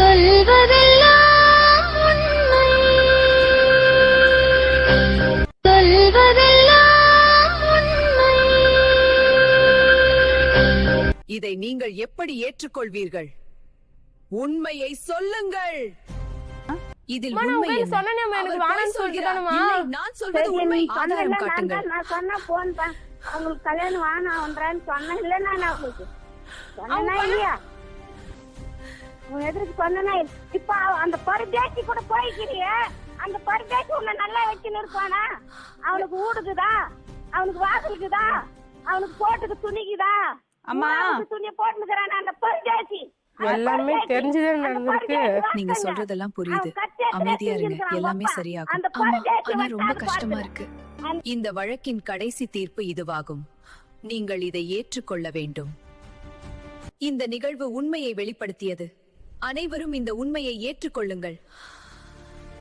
சொல்வதெல்லாம் உண்மை. சொல்வதெல்லாம் உண்மை. இதை நீங்கள் எப்படி ஏற்றுக்கொள்வீர்கள்? உண்மையை சொல்லுங்கள். இதில் உண்மை? சொன்னேனே, எனக்கு நான் சொல்வது சரி, உண்மை. ஆதாரம் காட்டுங்கள். நான் சொன்னா போன் அவங்களுக்கு கல்யாணம் சொன்னேன் இல்ல நான் அவங்களுக்கு. சொன்னா இல்லையா? உன் எதிர்க்கு சொன்னா இப்ப அந்த பருதேச்சி கூட போய்க்கிறிய. அந்த பருதேச்சி உன்னை நல்லா வச்சுன்னு இருப்பானா? அவனுக்கு ஊடுக்குதா? அவனுக்கு வாசலுக்குதா? அவனுக்கு போட்டுக்கு துணிக்குதா? அம்மா. துணியை போட்டுக்கிறான் அந்த பருதேச்சி அந்த எல்லாமே தெரிஞ்சுதான் நடந்திருக்கு. நீங்க. சொல்றதெல்லாம் புரியுது. அமைதியா இருங்க. எல்லாமே. சரியாகும். ஆமா ஆனா ரொம்ப கஷ்டமா. இருக்கு. இந்த வழக்கின் கடைசி தீர்ப்பு இதுவாகும். நீங்கள் இதை ஏற்றுக்கொள்ள வேண்டும். இந்த நிகழ்வு உண்மையை வெளிப்படுத்தியது. அனைவரும் இந்த உண்மையை ஏற்றுக்கொள்ளுங்கள்.